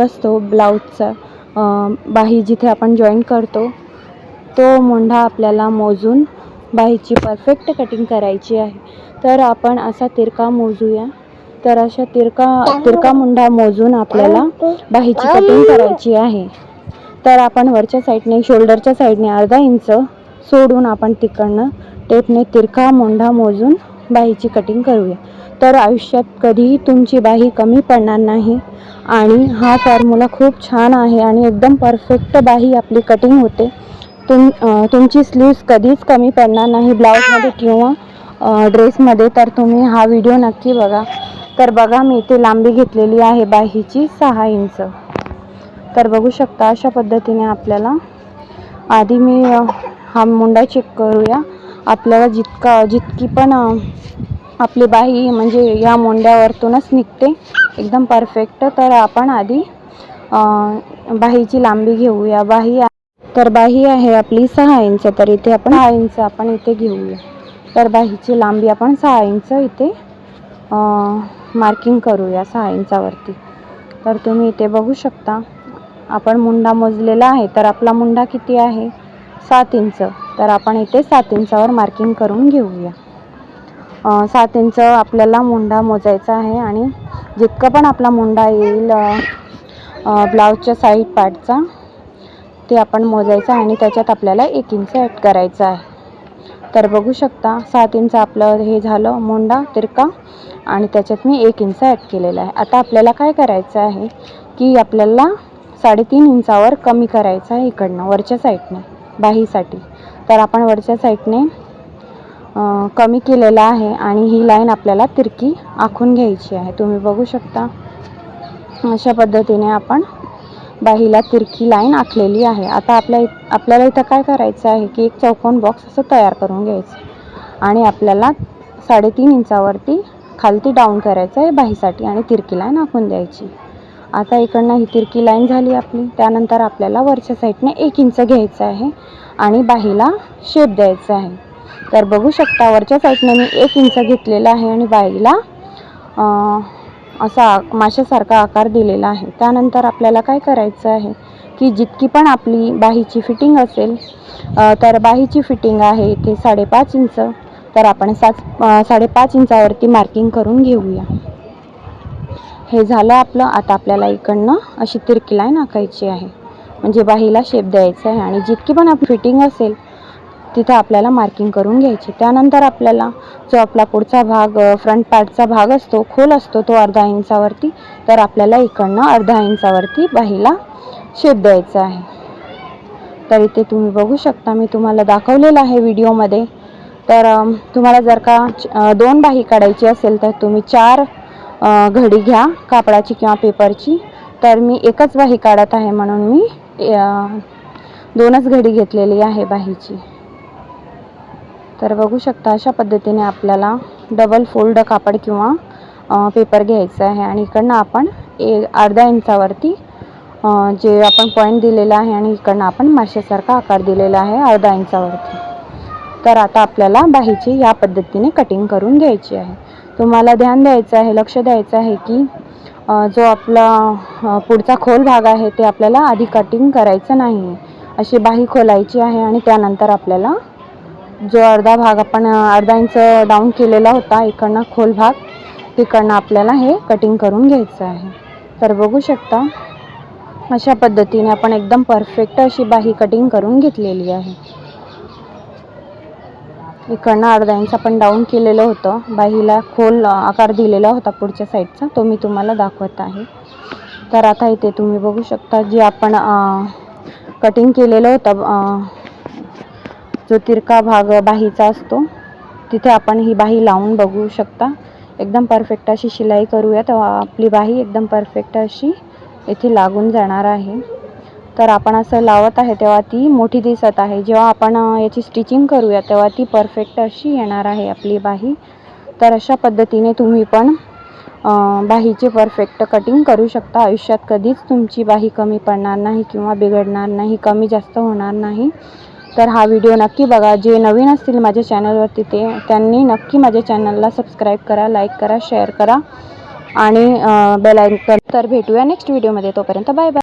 असतो ब्लाऊजचा बाही जिथे आपण जॉईन करतो तो मोंढा आपल्याला मोजून बाहीची परफेक्ट कटिंग करायची आहे. तर आपण असा तिरका मोजूया. तर अशा तिरका तिरका मुंढा मोजून आपल्याला बाहीची कटिंग करायची आहे. तर आपण वरच्या साईडने शोल्डरच्या साईडने अर्धा इंच सोडून आपण तिकडनं टेपने तिरका मोंढा मोजून बाहीची कटिंग करूया. तर आयुष्यात कधीही तुमची बाही कमी पडणार नाही. आणि हा फॉर्म्युला खूप छान आहे आणि एकदम परफेक्ट बाही आपली कटिंग होते. तुम तुमची स्लीव्स कधीच कमी पडणार नाही. ब्लाऊजमध्ये किंवा ड्रेसमध्ये तर तुम्ही हा व्हिडिओ नक्की बघा. तर बघा मी इथे लांबी घेतलेली आहे बाहीची सहा इंच. तर बघू शकता अशा पद्धतीने आपल्याला. आधी मी हा मुंडा चेक करूया. आपल्याला जितका जितकी पण आपली बाही म्हणजे या मुंड्यावरतूनच निघते. एकदम परफेक्ट तर आपण आधी बाहीची लांबी घेऊया. बाही तर बाही आहे आपली सहा इंच. तर इथे आपण सहा इंच आपण इथे घेऊया. तर बाहीची लांबी आपण सहा इंच इथे मार्किंग करूया सहा इंचावरती. तर तुम्ही इथे बघू शकता. आपण मुंडा मोजलेला आहे. तर आपला मुंडा किती आहे? सात इंच. तर आपण इथे सात इंचावर मार्किंग करून घेऊया. सात इंच आपल्याला मुंडा मोजायचा आहे आणि जितकं पण आपला मुंडा येईल ब्लाऊजच्या साईड पार्टचा ते आपण मोजायचं आहे आणि त्याच्यात आपल्याला एक इंच ॲड करायचं आहे. तर बघू शकता सात इंच आपलं हे झालं मुंडा तिरका आणि त्याच्यात मी एक इंच ॲड केलेला आहे. आता आपल्याला काय करायचं आहे की आपल्याला साडेतीन इंचावर कमी करायचं आहे इकडनं वरच्या साईडने बाहीसाठी. तर आपण वरच्या साईडने कमी केलेला आहे आणि ही लाईन आपल्याला तिरकी आखून घ्यायची आहे. तुम्ही बघू शकता. अशा पद्धतीने आपण बाहीला तिरकी लाईन आखलेली आहे. आता आपल्या आपल्याला इथं काय करायचं आहे की एक चौकोन बॉक्स असं तयार करून घ्यायचं. आणि आपल्याला साडेतीन इंचावरती खालती डाऊन करायचं आहे बाहीसाठी आणि तिरकी लाईन आखून द्यायची. आता इकडनं ही तिरकी लाईन झाली आपली. त्यानंतर आपल्याला वरच्या साईडने एक इंच घ्यायचं आहे आणि बाहीला शेप द्यायचा आहे. तर बघू शकता वरच्या साईडने मी एक इंच घेतलेला आहे आणि बाईला असा माशासारखा आकार दिलेला आहे. त्यानंतर आपल्याला काय करायचं आहे की जितकी पण आपली बाहीची फिटिंग असेल तर बाहीची फिटिंग आहे इथे साडेपाच इंच. तर आपण सात साडेपाच इंचावरती मार्किंग करून घेऊया. हे झालं आपलं. आता आपल्याला इकडनं अशी तिरकी लाईन आखायची आहे. म्हणजे बाहीला शेप द्यायचा आहे आणि जितकी पण आपली फिटिंग असेल तिथं आपल्याला मार्किंग करून घ्यायची. त्यानंतर आपल्याला जो आपला पुढचा भाग फ्रंट पार्टचा भाग असतो खोल असतो तो अर्धा इंचावरती तर आपल्याला इकडनं अर्धा इंचावरती बाहीला शेप द्यायचा आहे. तर इथे तुम्ही बघू शकता मी तुम्हाला दाखवलेलं आहे व्हिडिओमध्ये तर तुम्हाला जर का च- दोन बाही काढायची असेल तर तुम्ही चार घडी घ्या कापडाची किंवा पेपरची. तर मी एकच बाही काढत आहे म्हणून मी दोनच घडी घेतलेली आहे बाहीची. तर बघू शकता अशा पद्धतीने आपल्याला डबल फोल्ड कापड किंवा पेपर घ्यायचं आहे. आणि इकडनं आपण ए अर्धा इंचावरती जे आपण पॉईंट दिलेला आहे आणि इकडनं आपण माशेसारखा आकार दिलेला आहे अर्धा इंचावरती. तर आता आपल्याला बाहीची या पद्धतीने कटिंग करून घ्यायची आहे. तुम्हाला ध्यान द्यायचं आहे लक्ष द्यायचं आहे की जो आपला पुढचा खोल भाग आहे ते आपल्याला आधी कटिंग करायचं नाही अशी बाही खोलायची आहे आणि त्यानंतर आपल्याला जो अर्धा भाग आपण अर्धा इंच डाऊन केलेला होता इकडनं खोल भाग तिकडनं आपल्याला हे कटिंग करून घ्यायचं आहे. तर बघू शकता अशा पद्धतीने आपण एकदम परफेक्ट अशी बाही कटिंग करून घेतलेली आहे. इकडनं अर्धा इंच आपण डाऊन केलेलं होतं. बाहीला खोल आकार दिलेला होता पुढच्या साईडचा तो मी तुम्हाला दाखवत आहे. तर आता इथे तुम्ही बघू शकता जे आपण कटिंग केलेलं होतं जो तिरका भाग बाहीचा असतो तिथे आपण ही बाही लावून बघू शकता. एकदम परफेक्ट अशी शिलाई करूया तेव्हा आपली बाही एकदम परफेक्ट अशी इथे लागून जाणार आहे. तर आपण असं लावत आहे तेव्हा ती मोठी दिसत आहे. जेव्हा आपण याची स्टिचिंग करूया तेव्हा ती परफेक्ट अशी येणार आहे आपली बाही. तर अशा पद्धतीने तुम्ही पण अ, बाहीची परफेक्ट कटिंग करू शकता. आयुष्यात कधीच तुमची बाही कमी पडणार नाही किंवा बिघडणार नाही कमी जास्त होणार नाही. तर हा व्हिडिओ नक्की बघा. जे नवीन असतील माझ्या चॅनलवरती ते त्यांनी नक्की माझ्या चॅनलला सबस्क्राईब करा लाईक करा शेअर करा. आणि बेल आयकन तर भेटूया नेक्स्ट व्हिडिओमध्ये तोपर्यंत बाय बाय